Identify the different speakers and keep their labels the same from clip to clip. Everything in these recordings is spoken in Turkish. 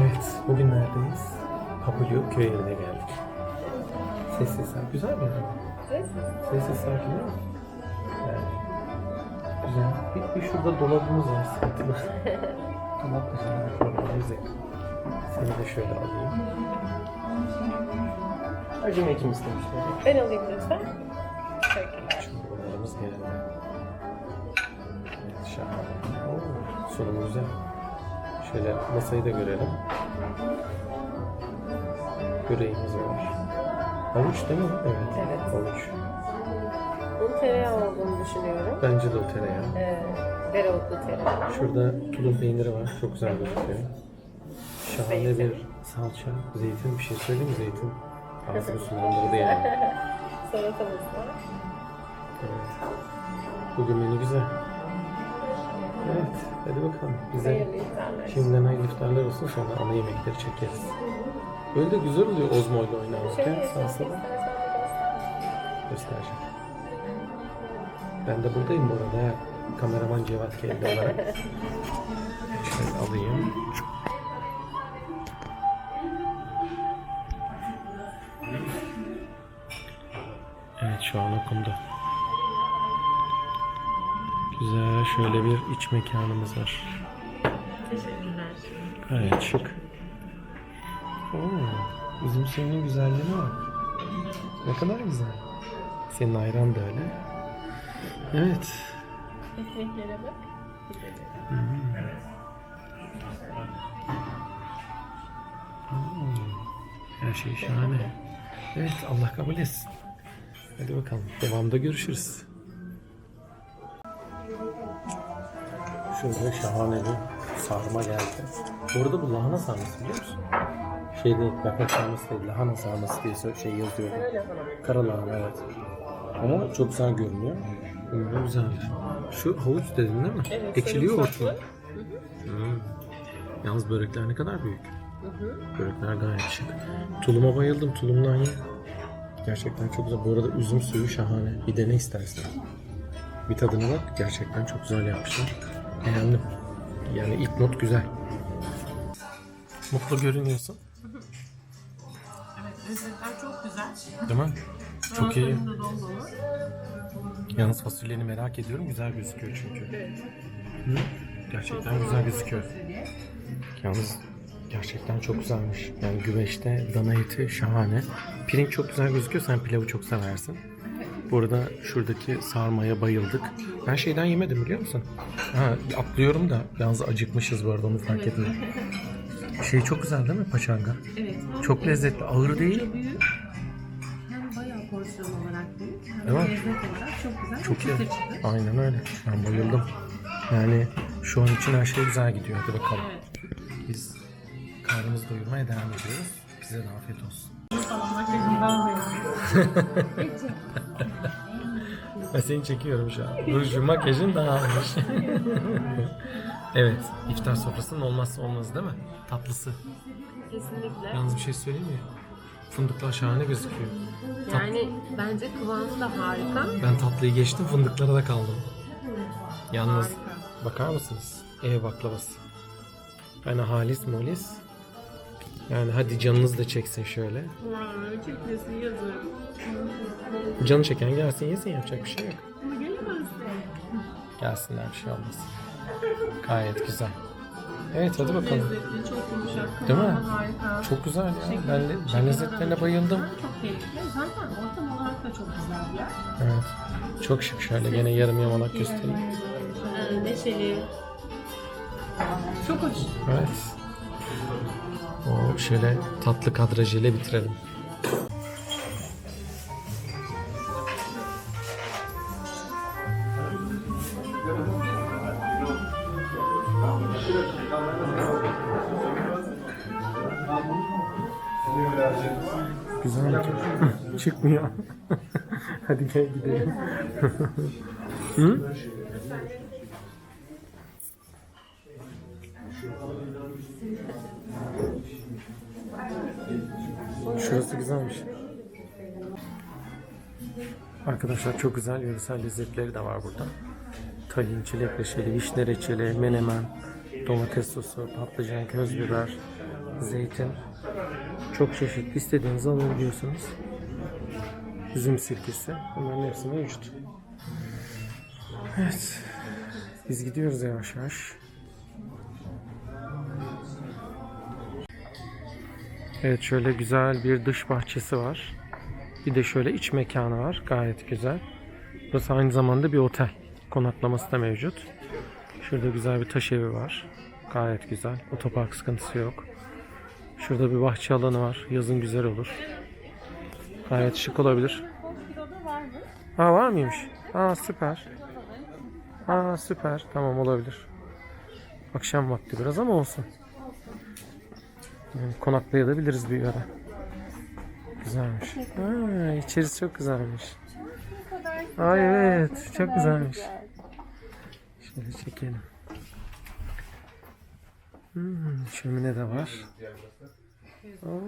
Speaker 1: Evet, bugün neredeyiz? Papulyo köy evine geldik. Sessiz sakin. Güzel mi yani? Sessiz sakin değil mi? Yani. Güzel. Bir, bir şurada dolabımız var sıkıntılı. Dolap güzel bir problemimiz yok. Seni de şöyle alayım. Acım ekim istemişler.
Speaker 2: Ben alayım lütfen. Teşekkürler.
Speaker 1: Çorbalarımız geldi. Evet, şahane. Oo, sunum güzel. Şöyle masayı da görelim. Böreğimiz var. Havuç değil mi? Evet.
Speaker 2: Evet.
Speaker 1: Havuç.
Speaker 2: Bunun tereyağı olduğunu düşünüyorum.
Speaker 1: Bence de o tereyağı.
Speaker 2: Ee, dereotlu tereyağı.
Speaker 1: Şurada tulum peyniri var. Çok güzel gözüküyor. Şahane
Speaker 2: Zeytin.
Speaker 1: bir salça. Zeytin bir şey söyleyeyim mi? Zeytin. Ağzını sulandırdı yani.
Speaker 2: Salatamız var.
Speaker 1: Evet. Bugün menü güzel. Evet. Hadi bakalım. Bize
Speaker 2: Hayırlı iftarlar.
Speaker 1: Şimdiden hayırlı iftarlar olsun sonra ana yemekleri çekeriz. Böyle de güzel oluyor Ozmo ile oynarken. Sağ sola göstereceğim. Ben de buradayım bu arada. Kameraman Cevat Kelli olarak. Şöyle alayım. Evet şu an okundu. Güzel şöyle bir iç mekanımız var.
Speaker 2: Teşekkürler.
Speaker 1: Gayet şık. Oo, bizim suyunun güzelliğine bak. Ne kadar güzel. Senin ayran da öyle. Evet.
Speaker 2: Ekmeklere bak.
Speaker 1: Her şey şahane. Evet Allah kabul etsin. Hadi bakalım. Devamda görüşürüz. Şöyle şahane bir sarma geldi. Bu arada bu lahana sarması biliyor musun? Şey değil, yaprak sarması değil, lahana sarması diye şey yazıyordu.
Speaker 2: Öyle.
Speaker 1: Kara lahana evet. Ama çok güzel görünüyor. Ürünü güzel. Şu havuç dedin değil mi?
Speaker 2: Evet,
Speaker 1: Ekşiliyor havuç mu? Hmm. Yalnız börekler ne kadar büyük.
Speaker 2: Hı hı.
Speaker 1: Börekler gayet şık. Tuluma bayıldım. Tulumdan ye. Gerçekten çok güzel. Bu arada üzüm suyu şahane. Bir dene istersen. Bir tadına bak. Gerçekten çok güzel yapmışlar. Beğendim. Yani ilk not güzel. Mutlu görünüyorsun.
Speaker 2: Evet, lezzetler çok güzel.
Speaker 1: Değil mi? Çok iyi.
Speaker 2: Ağızlarında dolu dolu.
Speaker 1: Yalnız fasulyeni merak ediyorum. Güzel gözüküyor çünkü.
Speaker 2: Evet.
Speaker 1: Hı? Gerçekten güzel gözüküyor. Yalnız gerçekten çok güzelmiş. Yani güveçte dana eti şahane. Pirinç çok güzel gözüküyor. Sen pilavı çok seversin. Bu arada şuradaki sarmaya bayıldık. Ben şeyden yemedim biliyor musun? Ha, atlıyorum da yalnız acıkmışız bu arada onu fark ettim. Şey çok güzel değil mi paçanga?
Speaker 2: Evet.
Speaker 1: Çok lezzetli. Ağır değil.
Speaker 2: büyük. Hem bayağı porsiyon olarak büyük. Hem
Speaker 1: Değil mi?
Speaker 2: lezzet olarak çok güzel.
Speaker 1: Çok iyi. Aynen öyle. Ben bayıldım. Yani şu an için her şey güzel gidiyor. Hadi bakalım.
Speaker 2: Evet.
Speaker 1: Biz karnımızı doyurmaya devam ediyoruz. Bize de afiyet olsun. Ben seni çekiyorum şu an. Ruju makyajın dağılmış. evet, iftar sofrasının olmazsa olmazı değil mi? Tatlısı.
Speaker 2: Kesinlikle.
Speaker 1: Yalnız bir şey söyleyeyim mi? Fındıklar şahane gözüküyor.
Speaker 2: Yani bence kıvamı da harika.
Speaker 1: Ben tatlıyı geçtim, fındıklara da kaldım. Yalnız
Speaker 2: Harika.
Speaker 1: bakar mısınız? Ev baklavası. Yani halis molis. Yani hadi canınız da çeksin şöyle.
Speaker 2: Vay, çekmesi yazık.
Speaker 1: Canı çeken gelsin yesin yapacak bir şey yok.
Speaker 2: Ama.
Speaker 1: Gelsinler bir şey olmaz. Gayet güzel. Evet hadi bakalım.
Speaker 2: Lezzetli, çok yumuşak.
Speaker 1: Değil mi?
Speaker 2: kıvamı Harika.
Speaker 1: Çok güzel ya.
Speaker 2: Şeker-
Speaker 1: Ben, ben
Speaker 2: şeker
Speaker 1: lezzetlerine bayıldım.
Speaker 2: Çok keyifli. Zaten ortam olarak da çok güzel bir yer.
Speaker 1: Evet. Çok şık şöyle gene yarım yamalak göstereyim.
Speaker 2: Ee, neşeli. Çok hoş.
Speaker 1: Evet. O şöyle tatlı kadrajıyla bitirelim. Güzel mi? Çıkmıyor. Hadi gel gidelim. Hı? Şurası güzelmiş. Arkadaşlar çok güzel yöresel lezzetleri de var burada. Tahin, çilek reçeli, vişne reçeli, menemen, domates sosu, patlıcan, köz biber, zeytin. Çok çeşitli. istediğinizi alabiliyorsunuz. Üzüm sirkesi. Bunların hepsi mevcut. Evet. Biz gidiyoruz yavaş yavaş. Evet şöyle güzel bir dış bahçesi var. Bir de şöyle iç mekanı var. Gayet güzel. Burası aynı zamanda bir otel. Konaklaması da mevcut. Şurada güzel bir taş evi var. Gayet güzel. Otopark sıkıntısı yok. Şurada bir bahçe alanı var. Yazın güzel olur. Gayet şık olabilir. Ha var mıymış? Aa süper. Aa süper. Tamam olabilir. Akşam vakti biraz ama olsun. Yani konaklayabiliriz bir ara. Güzelmiş. Ha, içerisi çok güzelmiş. Ay evet çok güzelmiş. Şöyle çekelim. Hmm, şömine de var. Oo,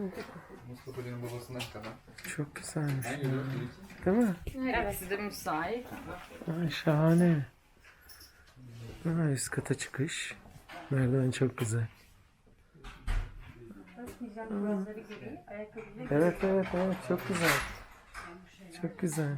Speaker 3: Mustafa'nın babasından kalan.
Speaker 1: çok güzelmiş. ya. Değil mi?
Speaker 4: Evet. Size müsait.
Speaker 1: Ay şahane. Aa, üst kata çıkış. Merdiven çok güzel. Evet evet evet çok güzel. Çok güzel.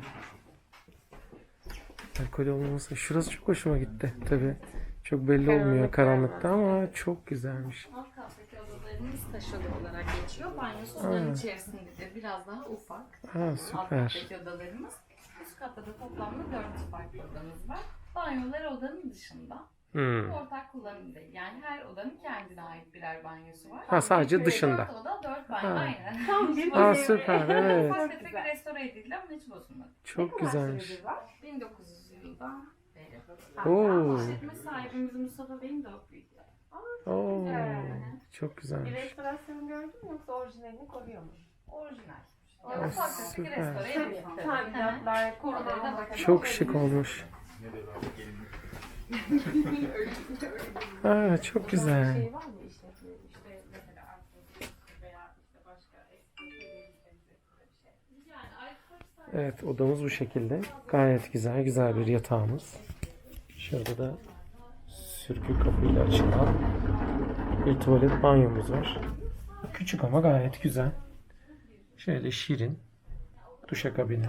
Speaker 1: Alkol olmaması. Şurası çok hoşuma gitti tabi. Çok belli olmuyor karanlıkta ama çok güzelmiş.
Speaker 4: Alt kattaki odalarımız taş oda olarak geçiyor. Banyosu odanın içerisinde de biraz daha ufak.
Speaker 1: Aa
Speaker 4: Alt
Speaker 1: süper.
Speaker 4: kattaki odalarımız. Üst katta da toplamda dört farklı odamız var. Banyolar odanın dışında.
Speaker 1: Hmm.
Speaker 4: Ortak kullanım değil. Yani her odanın kendine ait birer banyosu var.
Speaker 1: Ha sadece
Speaker 4: Dört
Speaker 1: dışında.
Speaker 4: oda, dört banyo.
Speaker 1: Ha.
Speaker 4: Aynen.
Speaker 2: Tam bir
Speaker 1: Aa süper evet.
Speaker 4: Ufak tefek restore edildi ama hiç bozulmadı.
Speaker 1: Çok güzelmiş.
Speaker 4: 1900 yıldan beri.
Speaker 1: Oo.
Speaker 4: İşletme sahibimiz Mustafa Bey'in de o büyüdü.
Speaker 1: Oo, çok
Speaker 2: Bir
Speaker 1: güzelmiş.
Speaker 2: restorasyon gördün mü yoksa orijinalini koruyor mu?
Speaker 4: Orijinal.
Speaker 1: Aa,
Speaker 4: Yani ufak tefek
Speaker 1: süper.
Speaker 4: restore edildi.
Speaker 1: Çok şık olmuş. Aa, çok güzel.
Speaker 2: Şey var mı işletme?
Speaker 4: İşte mesela alkol veya işte başka eski Yani alkol
Speaker 1: Evet odamız bu şekilde. Gayet güzel, güzel bir yatağımız. Şurada da sürgü kapıyla açılan bir tuvalet banyomuz var. Küçük ama gayet güzel. Şöyle şirin. Duşakabini.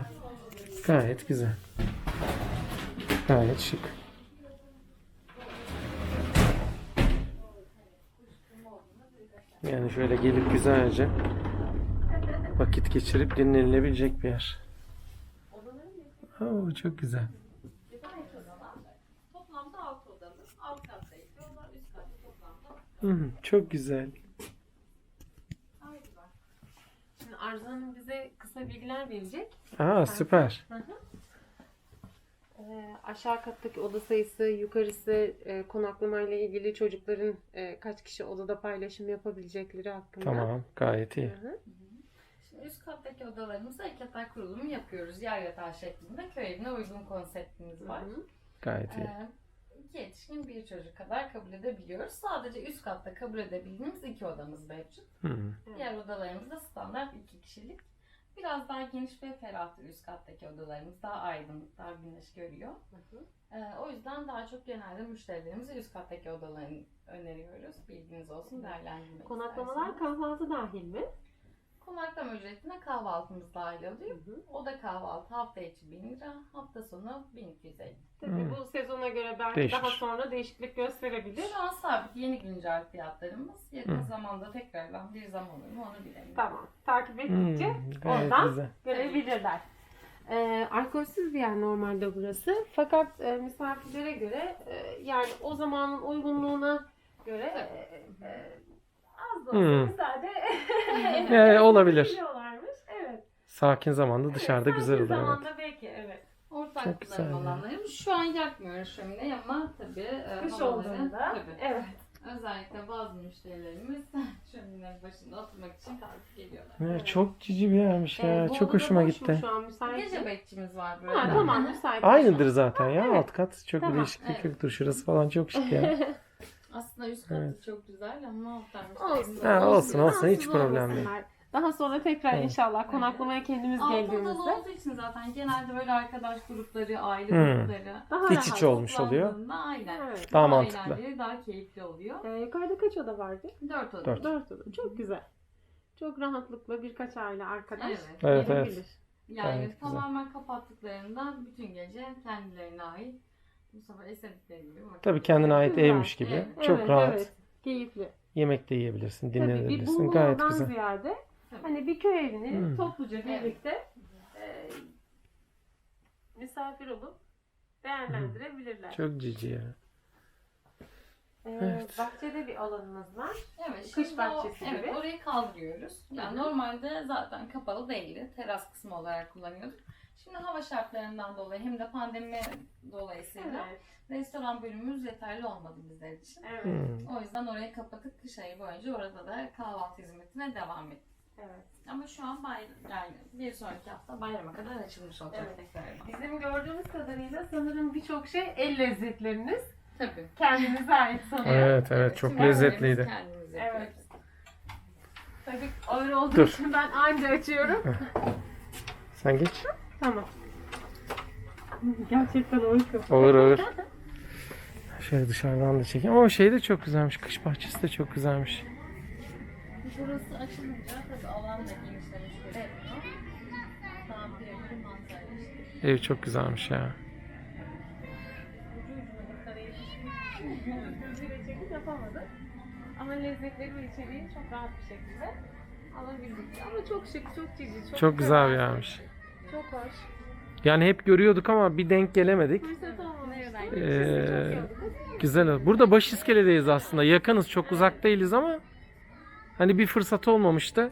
Speaker 1: Gayet güzel. Gayet şık. Yani şöyle gelip güzelce vakit geçirip dinlenilebilecek bir yer. Oo, çok güzel.
Speaker 4: Toplamda 6 odalı. Alt katta ekliyorlar. Üst katta toplamda.
Speaker 1: Hı, çok güzel.
Speaker 2: Şimdi Arzu Hanım bize kısa bilgiler verecek.
Speaker 1: Aa süper.
Speaker 2: Ee, aşağı kattaki oda sayısı, yukarısı e, konaklamayla ilgili çocukların e, kaç kişi odada paylaşım yapabilecekleri hakkında.
Speaker 1: Tamam gayet iyi.
Speaker 2: Hı hı.
Speaker 4: Şimdi üst kattaki odalarımızda iki yatak kurulumu yapıyoruz. Yer yatağı şeklinde köy evine uygun konseptimiz var.
Speaker 2: Hı hı.
Speaker 1: Gayet iyi.
Speaker 4: Ee, iki yetişkin bir çocuk kadar kabul edebiliyoruz. Sadece üst katta kabul edebildiğimiz iki odamız mevcut.
Speaker 1: Hı.
Speaker 4: Diğer odalarımız da standart iki kişilik. Biraz daha geniş ve ferahtır üst kattaki odalarımız. Daha aydınlık, daha güneş görüyor.
Speaker 2: Hı hı.
Speaker 4: Ee, o yüzden daha çok genelde müşterilerimize üst kattaki odalarını öneriyoruz. Bilginiz olsun değerlendirmek
Speaker 2: Konaklamalar
Speaker 4: isterseniz.
Speaker 2: kahvaltı dahil mi?
Speaker 4: Konaklama ücretine kahvaltımız dahil oluyor.
Speaker 2: Hı hı.
Speaker 4: Oda kahvaltı hafta içi 1000 lira, hafta sonu 1250.
Speaker 2: Tabii
Speaker 1: Hı.
Speaker 2: bu sezona göre belki
Speaker 1: Değişir.
Speaker 2: daha sonra değişiklik gösterebilir.
Speaker 4: Şu an sabit yeni güncel fiyatlarımız. Yakın
Speaker 1: Hı.
Speaker 4: zamanda tekrardan bir zam olur mu onu bilemiyorum.
Speaker 2: Tamam. Takip ettikçe
Speaker 1: gayet
Speaker 2: Oradan-
Speaker 1: güzel.
Speaker 2: görebilirler. Ee, alkolsüz bir yer normalde burası. Fakat e, misafirlere göre e, yani o zamanın uygunluğuna göre e, e, az da olsa
Speaker 1: Hmm.
Speaker 2: müsaade
Speaker 1: Ee, olabilir.
Speaker 2: ediyorlarmış. Evet.
Speaker 1: Sakin zamanda dışarıda
Speaker 2: Evet,
Speaker 1: güzel
Speaker 2: sakin
Speaker 1: olur. Evet.
Speaker 2: zamanda belki evet.
Speaker 4: Ortak
Speaker 1: Çok güzel
Speaker 4: kullanım
Speaker 1: ya.
Speaker 4: alanlarımız. Şu an yakmıyoruz şömineyi ama tabii e,
Speaker 2: Kış
Speaker 4: havaları-
Speaker 2: olduğunda.
Speaker 4: Tabii.
Speaker 2: Evet.
Speaker 4: Özellikle bazı müşterilerimiz şöminenin başında oturmak için kalkıp geliyorlar.
Speaker 1: Evet, çok cici bir yermiş
Speaker 2: Ee,
Speaker 1: ya.
Speaker 2: bu
Speaker 1: Çok
Speaker 2: odada
Speaker 1: hoşuma
Speaker 2: boş mu
Speaker 1: gitti.
Speaker 2: Şu an müsait.
Speaker 4: Gece
Speaker 2: mi?
Speaker 4: bekçimiz var böyle.
Speaker 2: Ha, tamam müsait.
Speaker 1: Aynıdır zaten ya
Speaker 2: Evet.
Speaker 1: alt kat. Çok
Speaker 2: Tamam,
Speaker 1: değişiklik
Speaker 4: evet.
Speaker 1: yoktur. Şurası falan çok şık ya.
Speaker 4: Aslında üst katı
Speaker 1: Evet.
Speaker 4: çok güzel ama alttan
Speaker 2: Olsun.
Speaker 1: Ha, olsun, olsun. Hiç
Speaker 2: Rahatsız
Speaker 1: problem değil.
Speaker 2: olmasınlar. Daha sonra tekrar
Speaker 1: Evet.
Speaker 2: inşallah konaklamaya kendimiz
Speaker 4: odalı
Speaker 2: geldiğimizde
Speaker 4: olduğu için zaten genelde böyle arkadaş grupları, aile
Speaker 1: Hmm.
Speaker 4: grupları
Speaker 2: daha
Speaker 1: İç
Speaker 2: rahat.
Speaker 1: içe olmuş oluyor.
Speaker 4: toplandığında Aynen.
Speaker 2: Evet.
Speaker 1: Daha
Speaker 4: Daha
Speaker 1: mantıklı.
Speaker 4: eğlenceli, daha keyifli oluyor.
Speaker 2: Ee, yukarıda kaç oda vardı?
Speaker 4: Dört oda.
Speaker 1: Dört.
Speaker 2: Dört oda. Çok güzel. Çok rahatlıkla birkaç aile arkadaş
Speaker 4: Evet.
Speaker 1: Evet,
Speaker 2: gelebilir.
Speaker 1: evet.
Speaker 4: Yani
Speaker 1: Gayet güzel.
Speaker 4: tamamen kapattıklarında bütün gece kendilerine ait bu sefer gibi
Speaker 1: Tabii kendine ait
Speaker 2: Güzel.
Speaker 1: evmiş gibi.
Speaker 4: Evet.
Speaker 1: Çok
Speaker 2: evet,
Speaker 1: rahat.
Speaker 2: Evet. Keyifli.
Speaker 1: Yemek de yiyebilirsin,
Speaker 2: Tabii bir
Speaker 1: dinlenebilirsin. Gayet güzel.
Speaker 2: ziyade hani bir köy evini
Speaker 1: Hmm.
Speaker 2: topluca
Speaker 4: Evet.
Speaker 2: birlikte e, misafir olup değerlendirebilirler.
Speaker 1: Çok cici ya.
Speaker 2: Ee,
Speaker 1: Evet.
Speaker 2: Bahçede bir alanımız var.
Speaker 4: Evet,
Speaker 2: Kış bahçesi
Speaker 4: o, Evet,
Speaker 2: gibi.
Speaker 4: orayı kaldırıyoruz. Yani normalde zaten kapalı değildi. Teras kısmı olarak kullanıyorduk. Şimdi hava şartlarından dolayı hem de pandemi dolayısıyla
Speaker 2: Evet.
Speaker 4: restoran bölümümüz yeterli olmadı bizler için.
Speaker 2: Evet.
Speaker 1: Hmm.
Speaker 4: O yüzden orayı kapatıp kış ayı boyunca orada da kahvaltı hizmetine devam ettik.
Speaker 2: evet.
Speaker 4: Ama şu an bay, yani bir sonraki hafta bayrama kadar açılmış olacak
Speaker 2: Evet.
Speaker 4: tekrardan.
Speaker 2: Bizim gördüğümüz kadarıyla sanırım birçok şey el lezzetleriniz
Speaker 4: Tabii.
Speaker 2: kendinize ait sanırım.
Speaker 1: Evet evet çok
Speaker 4: Şimdi
Speaker 1: lezzetliydi.
Speaker 4: kendimiz
Speaker 2: Evet. Tabii ağır olduğu
Speaker 1: Dur.
Speaker 2: için ben anca açıyorum.
Speaker 1: Sen geç.
Speaker 2: Tamam. Gerçekten uyku.
Speaker 1: Olur olur. Şöyle dışarıdan da çekeyim. Ama şey de çok güzelmiş. Kış bahçesi de çok güzelmiş.
Speaker 4: Burası açılınca tabii alan da genişlemiş bir manzara işte.
Speaker 1: Ev çok güzelmiş ya.
Speaker 2: Yapamadık. Ama lezzetleri ve içeriği çok rahat bir şekilde alabildik. Ama çok şık, çok cici, çok,
Speaker 1: Çok güzel bir yermiş.
Speaker 2: Çok hoş.
Speaker 1: Yani hep görüyorduk ama bir denk gelemedik.
Speaker 2: Fırsat.
Speaker 1: Ee. Güzel. Burada baş iskeledeyiz aslında. Yakınız, çok uzak değiliz ama hani bir fırsat olmamıştı.